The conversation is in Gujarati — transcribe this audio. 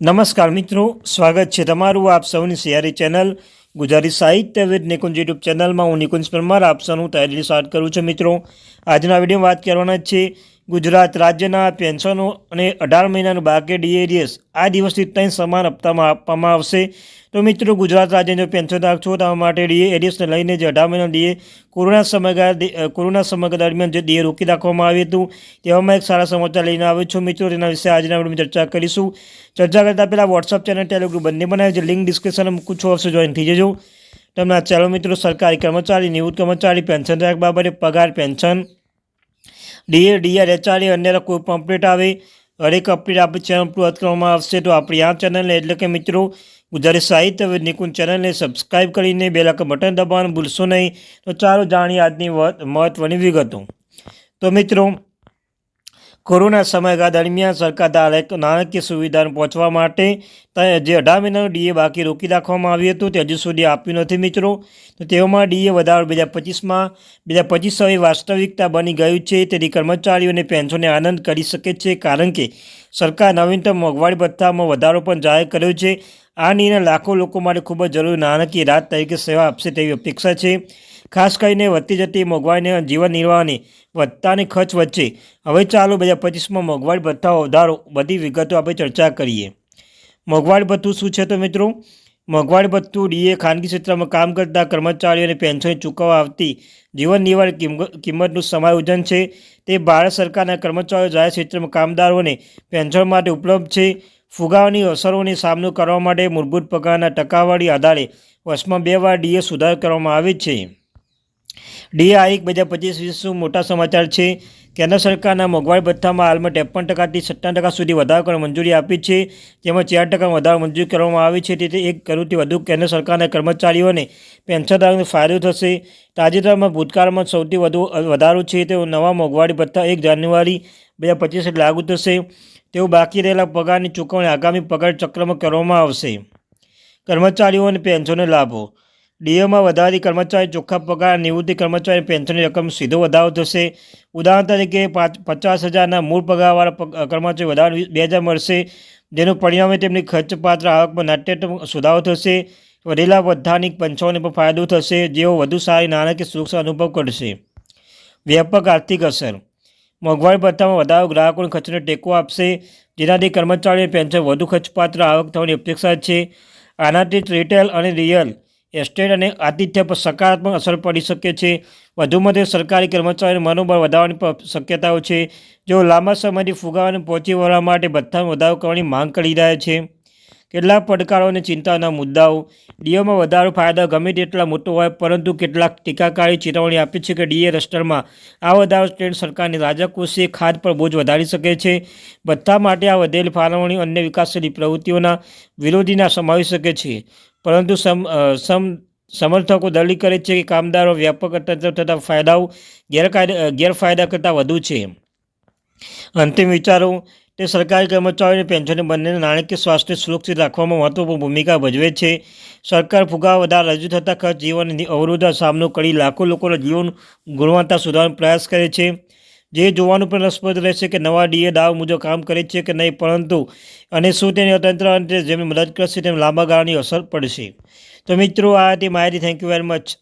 નમસ્કાર મિત્રો, સ્વાગત છે તમારું આપ સૌની સિયારી ચેનલ ગુજરાતી સાહિત્ય વિદ નિકુંજ યુટ્યુબ ચેનલમાં. હું નિકુંજ પરમાર, આપ સૌનું તૈયારી સ્ટાર્ટ કરું છું મિત્રો. આજના વિડીયોમાં વાત કરવાના છે ગુજરાત રાજ્યના પેન્શનો અને અઢાર મહિનાનું બાકી ડીએડીએસ આ દિવસથી ત્રણ સમાન હપ્તામાં આપવામાં આવશે. તો મિત્રો, ગુજરાત રાજ્યનો પેન્શનધારક છો, તેના માટે ડીએ એડિયસને લઈને જે અઢાર મહિના ડીએ, કોરોના સમયગાળા કોરોના સમયગાળા દરમિયાન જે ડીએ રોકી રાખવામાં આવ્યું હતું, તેવામાં એક સારા સમાચાર લઈને આવ્યો છું મિત્રો. તેના વિશે આજના વિડીયોમાં ચર્ચા કરીશું. ચર્ચા કરતાં પહેલાં વોટ્સઅપ ચેનલ ટેલિગ્રુપ બંને બનાવે છે, લિંક ડિસ્ક્રિપ્શનમાં મૂકું છું, અવશ્ય જોઈન થઈ જજો. તમને ચાલો મિત્રો, સરકારી કર્મચારી, નિવૃત્ત કર્મચારી પેન્શનધારક બાબતે પગાર, પેન્શન ડીએ, ડીઆર, એચઆરએ અન્ય કોઈ પણ અપડેટ આવે હરેક અપડેટ આપણી ચેનલ પર કરવામાં આવશે. તો આપણી આ ચેનલને એટલે કે મિત્રો, ગુજરાતી સાહિત્ય નિકુંજ ચેનલને સબસ્ક્રાઇબ કરીને બે લાખ બટન દબાવવાનું ભૂલશો નહીં. તો ચાલો જાણીએ આજની મહત્ત્વની વિગતો. તો મિત્રો કોરોના સમયગાળા દરમિયાન સરકાર દ્વારા એક નાણાકીય સુવિધાને પહોંચવા માટે જે અઢાર મહિનાનું ડીએ બાકી રોકી રાખવામાં આવ્યું હતું, તે હજુ સુધી આપ્યું નથી મિત્રો. તો તેઓમાં ડીએ વધારો બે હજાર પચીસમાં બે હજાર પચીસ હવે વાસ્તવિકતા બની ગયું છે, તેથી કર્મચારીઓને પેન્શનને આનંદ કરી શકે છે, કારણ કે સરકાર નવીનતમ મોંઘવારી ભથ્થામાં વધારો પણ જાહેર કર્યો છે. આ નિર્ણય લાખો લોકો માટે ખૂબ જ જરૂરી નાણાકીય રાહત તરીકે સેવા આપશે તેવી અપેક્ષા છે. ખાસ કરીને વધતી જતી મોંઘવારીને જીવન નિર્વાહની વધતાની ખર્ચ વચ્ચે. હવે ચાલો બે હજાર પચીસમાં મોંઘવારી ભથ્થાઓ વધારો બધી વિગતો આપણે ચર્ચા કરીએ. મોંઘવારી ભથ્થું શું છે તો મિત્રો? મોંઘવારી ભથ્થું ડીએ ખાનગી ક્ષેત્રમાં કામ કરતા કર્મચારીઓને પેન્શન ચૂકવવા આવતી જીવન નિર્વાહ કિંમત કિંમતનું સમાયોજન છે. તે ભારત સરકારના કર્મચારીઓ જાહેર ક્ષેત્રમાં કામદારોને પેન્શન માટે ઉપલબ્ધ છે. ફુગાવાની અસરોનો સામનો કરવા માટે મૂળભૂત પગારના ટકાવારી આધારે વર્ષમાં બે વાર ડીએ સુધાર કરવામાં આવે છે. ડીએ એક બે હજાર પચીસ વીસનું મોટા સમાચાર છે? કેન્દ્ર સરકારના મોંઘવારી ભથ્થામાં હાલમાં ત્રેપન ટકાથી સત્તાવન ટકા સુધી વધારો કરવા મંજૂરી આપી છે, જેમાં ચાર ટકા વધારો મંજૂર કરવામાં આવી છે. તેથી એક કરોડથી વધુ કેન્દ્ર સરકારના કર્મચારીઓને પેન્શનધારકને ફાયદો થશે. તાજેતરમાં ભૂતકાળમાં સૌથી વધુ વધારો છે તેઓ નવા મોંઘવારી ભથ્થા એક જાન્યુઆરી બે હજાર પચીસ લાગુ થશે. તેઓ બાકી રહેલા પગારની ચૂકવણી આગામી પગાર ચક્રમાં કરવામાં આવશે. કર્મચારીઓ અને પેન્શનનો લાભો ડીએમાં વધારી કર્મચારી ચોખ્ખા પગાર, નિવૃત્તિ કર્મચારી પેન્શનની રકમ સીધો વધારો થશે. ઉદાહરણ તરીકે પાંચ, પચાસ હજારના મૂળ પગારવાળા પગ- કર્મચારી વધારો બે હજાર મળશે. જેનું પરિણામે તેમની ખર્ચપાત્ર આવકમાં નાટ્ય સુધારો થશે. વધેલા વધારાની પંચાઓને પણ ફાયદો થશે. જેઓ વધુ સારી નાણાકીય સુરક્ષા અનુભવ કરશે. વ્યાપક આર્થિક અસર. મોંઘવારી ભથ્થામાં વધારો ગ્રાહકોને ખર્ચને ટેકો આપશે. જેનાથી કર્મચારીઓની પેન્શન વધુ ખર્ચપાત્ર આવક થવાની અપેક્ષા છે. આનાથી રિટેલ અને રિયલ એસ્ટેટ અને આતિથ્ય પર સકારાત્મક અસર પડી શકે છે. વધુમાં તે સરકારી કર્મચારીઓનું મનોબળ વધારવાની શક્યતાઓ છે. જેઓ લાંબા સમયથી ફુગાવાને પહોંચી વળવા માટે ભથ્થામાં વધારો કરવાની માંગ કરી રહ્યા છે. કેટલાક પડકારો અને ચિંતાના મુદ્દાઓ. ડીઓમાં વધારો ફાયદા ગમે તેટલા મોટો હોય, પરંતુ કેટલાક ટીકાકારી ચેતવણી આપી છે કે ડીએ રસ્ટરમાં આ વધારો સ્ટેટ સરકારની રાજકોષીય ખાત પર બોજ વધારી શકે છે. બધા માટે આ વધેલી ફાળવણી અન્ય વિકાસશીલ પ્રવૃત્તિઓના વિરોધીના સમાવી શકે છે. પરંતુ સમ સમ, સમર્થકો દલીલ કરે છે કે કામદારો વ્યાપક થતા ફાયદાઓ ગેરકાયદે ગેરફાયદા કરતાં વધુ છે. અંતિમ વિચારો તે સરકારી કર્મચારીઓને પેન્શન બંનેને નાણાકીય સ્વાસ્થ્ય સુરક્ષિત રાખવામાં મહત્વપૂર્ણ ભૂમિકા ભજવે છે. સરકાર ફુગાવા વધારે રજૂ થતા ખર્ચ જીવન અવરોધનો સામનો કરી લાખો લોકોના જીવન ગુણવત્તા સુધારવાનો પ્રયાસ કરે છે. જે જોવાનું પણ રસપ્રદ રહેશે કે નવા ડીએ દાવ મુજબ કામ કરે છે કે નહીં, પરંતુ અને શું તેની તંત્ર અને જેમને મદદ કરશે તેમ લાંબા ગાળાની અસર પડશે. તો મિત્રો, આ હતી માહિતી. Thank you very much